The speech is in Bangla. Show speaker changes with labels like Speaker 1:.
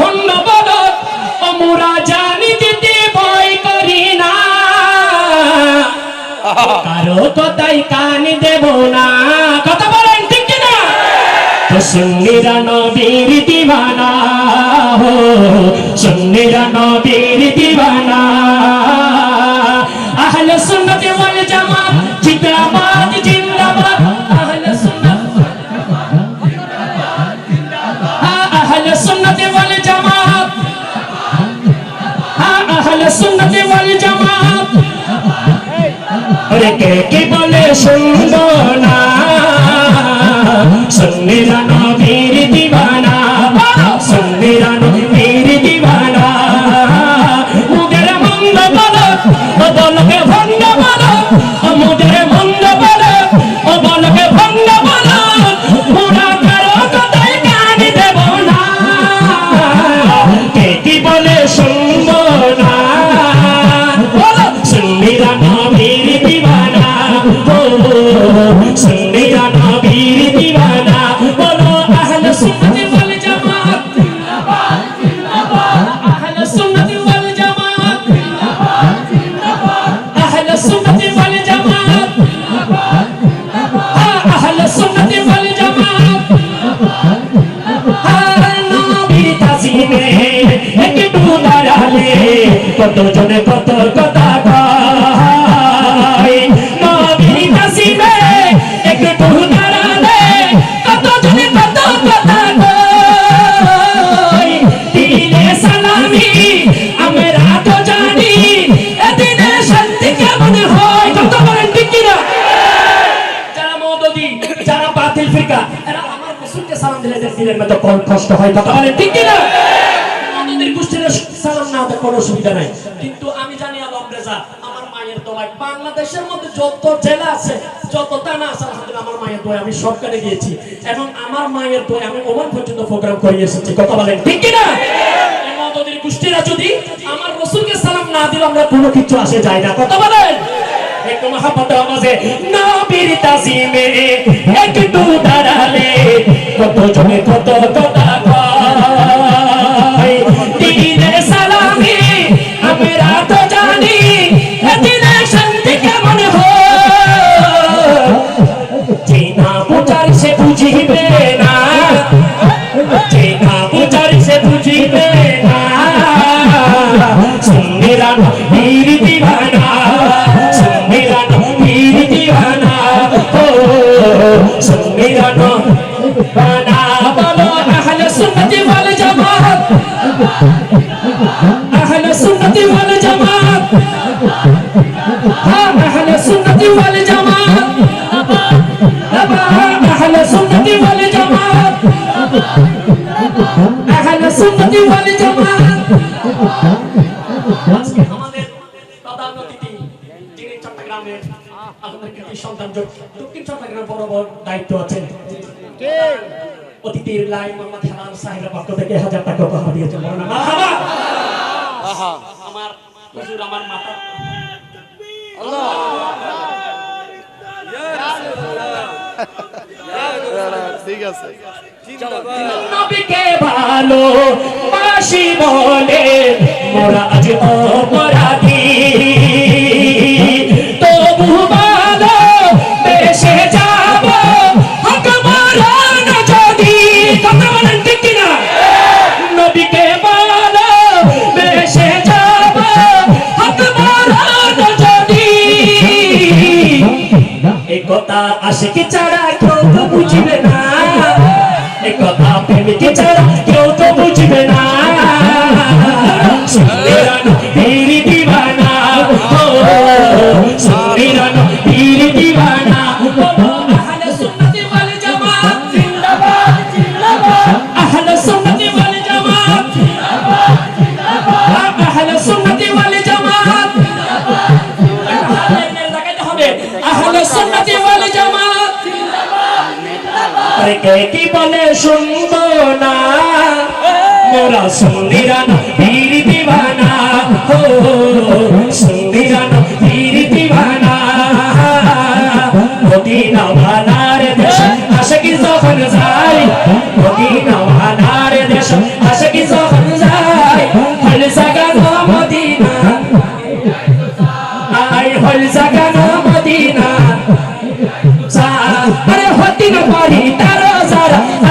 Speaker 1: ভন্ন বলক অমুরা জানি দিতে ভয় করি না। কারও কথাই কান দেব না। কথা বলেন ঠিক না তো সুন্নিরা নবীর দিবানা হো সুন্নিরা নবীর দিবানা। আহলে সুন্নাত ওয়াল জামাত জিন্দাবাদ। ওরে কে কে বলে শুনব না? সুন্নিরা নবীর দিবানা সুন্নিরা নবীর দিবানা। মুদের ভঙ্গ বলো বলকে ভঙ্গ কতজনে কত কথা জানি, এদিনে শান্তি কেমন হয়? কত বলেন ঠিক কিনা? যারা মৌদুদি, যারা বাতিল ফিরকা, এরা আমার কষ্ট হয় কথা বলেন ঠিক কি না মৌদুদির গোষ্ঠীর সালাম না হতে কোনো অসুবিধা নাই। কিন্তু আমি জানি আলম রেজা আমার মায়ের দোয়ায় বাংলাদেশের মধ্যে যত জেলা আছে, যত থানা আছে, আলহামদুলিল্লাহ আমার মায়ের দোয়ায় আমি সরকারে গিয়েছি। এবং আমার মায়ের দোয়ায় আমি ওমান পর্যন্ত প্রোগ্রাম করে এসেছি। কথা বলেন, ঠিক কি না মৌদুদির গোষ্ঠীরা যদি আমার রসুলকে সালাম না দিলে, আমরা কোনো কিছু আসে যায় না। কথা বলেন। একটু মহাপত আমাজে নবীর তাজিমে একটু দাঁড়ালে, কত জনে কত কথা সুন্নিরা বানা বলো আহলে সুন্নতি ওয়াল জামাত। আহলে সুন্নতি ওয়াল জামাত। হ্যাঁ আহলে চট্টগ্রামের কৃতি সন্তান দক্ষিণ চট্টগ্রামের বড় বড় দায়িত্ব আছেন। অতিথির লাই মোহাম্মদ হেলাল সাহেবের পক্ষ থেকে হাজার টাকা উপহার দিয়েছেন। বলো আমার হুজুর আমার মাতা।
Speaker 2: ঠিক আছে।
Speaker 1: নবীকে ভালো বাসি বলে মোরা আজ অপরাধী। কথা আশিকি ছাড়া কেউ তো বুঝবে না। এ কথা প্রেমিকে ছাড়া কেউ তো বুঝবে না। বীর দিবানা আর কে কি বলে শুনব না? মোরা সুন্দিরা না বীর দিবানা। ও সুন্দিরা না বীর দিবানা। মদিনা ভালার দেশ হাসে কি যখন যাই মদিনা ভালার দেশ হাসে কি যখন যাই হল জাগা গো মদিনা। আই হল জাগা গো মদিনা। আরে হতিন পারি
Speaker 2: তার